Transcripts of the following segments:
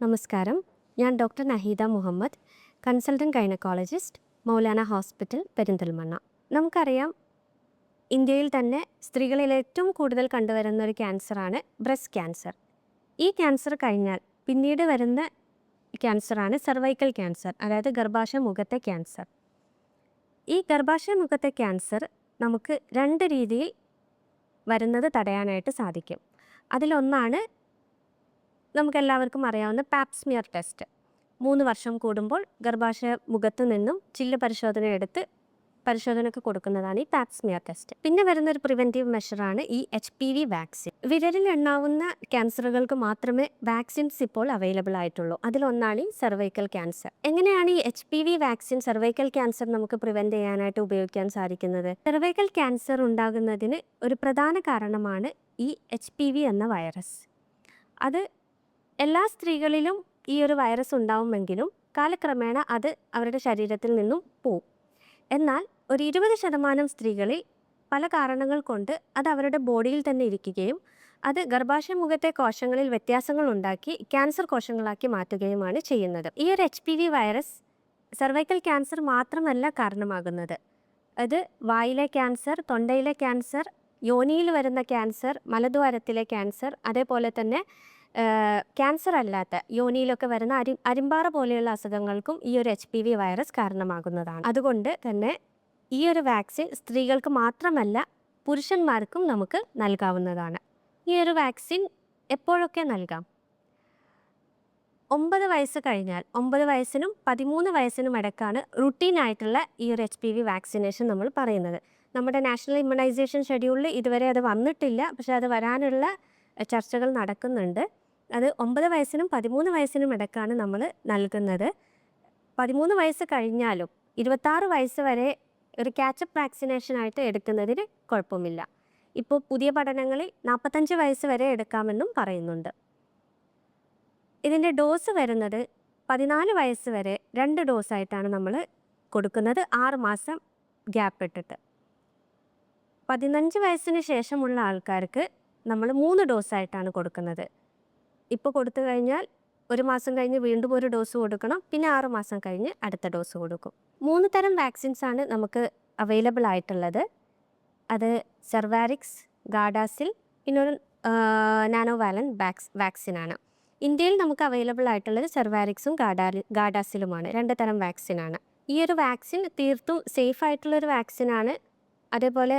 നമസ്കാരം. ഞാൻ doctor Naheeda Muhammad consultant gynaecologist Maulana hospital Perinthalmanna. നമുക്കറിയാം ഇന്ത്യയിൽ തന്നെ സ്ത്രീകളിൽ ഏറ്റവും കൂടുതൽ കണ്ടുവരുന്ന ഒരു ക്യാൻസറാണ് ബ്രസ്റ്റ് ക്യാൻസർ. ഈ ക്യാൻസർ കഴിഞ്ഞാൽ പിന്നീട് വരുന്ന ക്യാൻസറാണ് സർവൈക്കൽ ക്യാൻസർ അതായത് ഗർഭാശയ മുഖത്തെ ക്യാൻസർ. ഈ ഗർഭാശയ മുഖത്തെ ക്യാൻസർ നമുക്ക് രണ്ട് രീതിയിൽ വരുന്നത് തടയാനായിട്ട് സാധിക്കും. അതിലൊന്നാണ് നമുക്കെല്ലാവർക്കും അറിയാവുന്ന പാപ്സ്മിയർ ടെസ്റ്റ് മൂന്ന് വർഷം കൂടുമ്പോൾ ഗർഭാശയ മുഖത്ത് നിന്നും ചില്ല പരിശോധന എടുത്ത് പരിശോധനയ്ക്ക് കൊടുക്കുന്നതാണ് ഈ പാപ്സ്മിയർ ടെസ്റ്റ് പിന്നെ വരുന്ന ഒരു പ്രിവെന്റീവ് മെഷറാണ് ഈ എച്ച് പി വി വാക്സിൻ വിരലിൽ എണ്ണാവുന്ന ക്യാൻസറുകൾക്ക് മാത്രമേ വാക്സിൻസ് ഇപ്പോൾ അവൈലബിൾ ആയിട്ടുള്ളൂ. അതിലൊന്നാണ് ഈ സെർവൈക്കൽ ക്യാൻസർ എങ്ങനെയാണ് ഈ H P V vaccine cervical cancer നമുക്ക് പ്രിവെന്റ് ചെയ്യാനായിട്ട് ഉപയോഗിക്കാൻ സാധിക്കുന്നത്? സെർവൈക്കൽ ക്യാൻസർ ഉണ്ടാകുന്നതിന് ഒരു പ്രധാന കാരണമാണ് ഈ എച്ച് പി വി എന്ന വൈറസ് അത് എല്ലാ സ്ത്രീകളിലും ഈ ഒരു വൈറസ് ഉണ്ടാവുമെങ്കിലും കാലക്രമേണ അത് അവരുടെ ശരീരത്തിൽ നിന്നും പോവും. എന്നാൽ ഒരു ഇരുപത് ശതമാനം സ്ത്രീകളിൽ പല കാരണങ്ങൾ കൊണ്ട് അത് അവരുടെ ബോഡിയിൽ തന്നെ ഇരിക്കുകയും അത് ഗർഭാശയമുഖത്തെ കോശങ്ങളിൽ വ്യത്യാസങ്ങൾ ഉണ്ടാക്കി ക്യാൻസർ കോശങ്ങളാക്കി മാറ്റുകയുമാണ് ചെയ്യുന്നത്. ഈ ഒരു H P V virus cervical cancer മാത്രമല്ല കാരണമാകുന്നത്. അത് വായിലെ ക്യാൻസർ തൊണ്ടയിലെ ക്യാൻസർ യോനിയിൽ വരുന്ന ക്യാൻസർ മലദ്വാരത്തിലെ ക്യാൻസർ അതേപോലെ തന്നെ ക്യാൻസർ അല്ലാത്ത യോനിയിലൊക്കെ വരുന്ന അരി അരിമ്പാറ പോലെയുള്ള അസുഖങ്ങൾക്കും ഈ ഒരു എച്ച് പി വി വൈറസ് കാരണമാകുന്നതാണ്. അതുകൊണ്ട് തന്നെ ഈ ഒരു വാക്സിൻ സ്ത്രീകൾക്ക് മാത്രമല്ല പുരുഷന്മാർക്കും നമുക്ക് നൽകാവുന്നതാണ്. ഈ ഒരു വാക്സിൻ എപ്പോഴൊക്കെ നൽകാം? ഒമ്പത് വയസ്സ് കഴിഞ്ഞാൽ ഒമ്പത് വയസ്സിനും പതിമൂന്ന് വയസ്സിനും ഇടയ്ക്കാണ് റുട്ടീൻ ആയിട്ടുള്ള ഈ ഒരു എച്ച് പി വി വാക്സിനേഷൻ നമ്മൾ പറയുന്നത്. നമ്മുടെ നാഷണൽ ഇമ്മ്യൂണൈസേഷൻ ഷെഡ്യൂളിൽ ഇതുവരെ അത് വന്നിട്ടില്ല പക്ഷേ അത് വരാനുള്ള ചർച്ചകൾ നടക്കുന്നുണ്ട്. അത് ഒമ്പത് വയസ്സിനും പതിമൂന്ന് വയസ്സിനും ഇടക്കാണ് നമ്മൾ നൽകുന്നത്. പതിമൂന്ന് വയസ്സ് കഴിഞ്ഞാലും ഇരുപത്താറ് വയസ്സ് വരെ ഒരു കാച്ചപ്പ് വാക്സിനേഷനായിട്ട് എടുക്കുന്നതിന് കുഴപ്പമില്ല. ഇപ്പോൾ പുതിയ പഠനങ്ങളിൽ നാൽപ്പത്തഞ്ച് വയസ്സ് വരെ എടുക്കാമെന്നും പറയുന്നുണ്ട്. ഇതിന്റെ ഡോസ് വരുന്നത് പതിനാല് വയസ്സ് വരെ രണ്ട് ഡോസായിട്ടാണ് നമ്മൾ കൊടുക്കുന്നത്. ആറ് മാസം ഗ്യാപ്പ് ഇട്ടിട്ട്. പതിനഞ്ച് വയസ്സിന് ശേഷമുള്ള ആൾക്കാർക്ക് നമ്മൾ മൂന്ന് ഡോസായിട്ടാണ് കൊടുക്കുന്നത്. ഇപ്പോൾ കൊടുത്തു കഴിഞ്ഞാൽ ഒരു മാസം കഴിഞ്ഞ് വീണ്ടും ഒരു ഡോസ് കൊടുക്കണം. പിന്നെ ആറ് മാസം കഴിഞ്ഞ് അടുത്ത ഡോസ് കൊടുക്കും. മൂന്ന് തരം വാക്സിൻസ് ആണ് നമുക്ക് അവൈലബിൾ ആയിട്ടുള്ളത്. അത് സെർവാരിക്സ് ഗാഡാസിൽ പിന്നെ ഒരു നാനോ വാലൻ വാക്സ് വാക്സിനാണ് ഇന്ത്യയിൽ നമുക്ക് അവൈലബിൾ ആയിട്ടുള്ളത് സെർവാരിക്സും ഗാഡാ ഗാഡാസിലുമാണ്. രണ്ട് തരം വാക്സിനാണ് ഈ ഒരു വാക്സിൻ തീർത്തും സേഫ് ആയിട്ടുള്ളൊരു വാക്സിനാണ് അതേപോലെ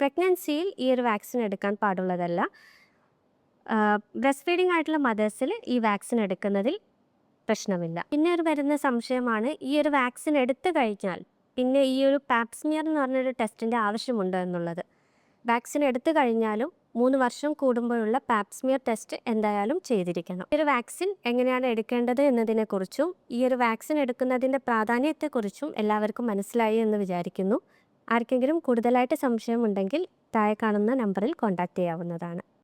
പ്രഗ്നൻസിയിൽ ഈ ഒരു വാക്സിൻ എടുക്കാൻ പാടുള്ളതല്ല. ബ്രസ്റ്റ് ഫീഡിംഗ് ആയിട്ടുള്ള മദേഴ്സിൽ ഈ വാക്സിൻ എടുക്കുന്നതിൽ പ്രശ്നമില്ല. പിന്നെ ഒരു വരുന്ന സംശയമാണ് ഈ ഒരു വാക്സിൻ എടുത്തു കഴിഞ്ഞാൽ പിന്നെ ഈ ഒരു പാപ്സ്മിയർ എന്ന് പറഞ്ഞൊരു ടെസ്റ്റിന്റെ ആവശ്യമുണ്ട് എന്നുള്ളത്. വാക്സിൻ എടുത്തു കഴിഞ്ഞാലും മൂന്ന് വർഷം കൂടുമ്പോഴുള്ള പാപ്സ്മിയർ ടെസ്റ്റ് എന്തായാലും ചെയ്തിരിക്കണം. ഈ ഒരു വാക്സിൻ എങ്ങനെയാണ് എടുക്കേണ്ടത് എന്നതിനെക്കുറിച്ചും ഈ ഒരു വാക്സിൻ എടുക്കുന്നതിന്റെ പ്രാധാന്യത്തെക്കുറിച്ചും എല്ലാവർക്കും മനസ്സിലായി എന്ന് വിചാരിക്കുന്നു. ആർക്കെങ്കിലും കൂടുതലായിട്ട് സംശയമുണ്ടെങ്കിൽ താഴെ കാണുന്ന നമ്പറിൽ കോൺടാക്റ്റ് ചെയ്യാവുന്നതാണ്.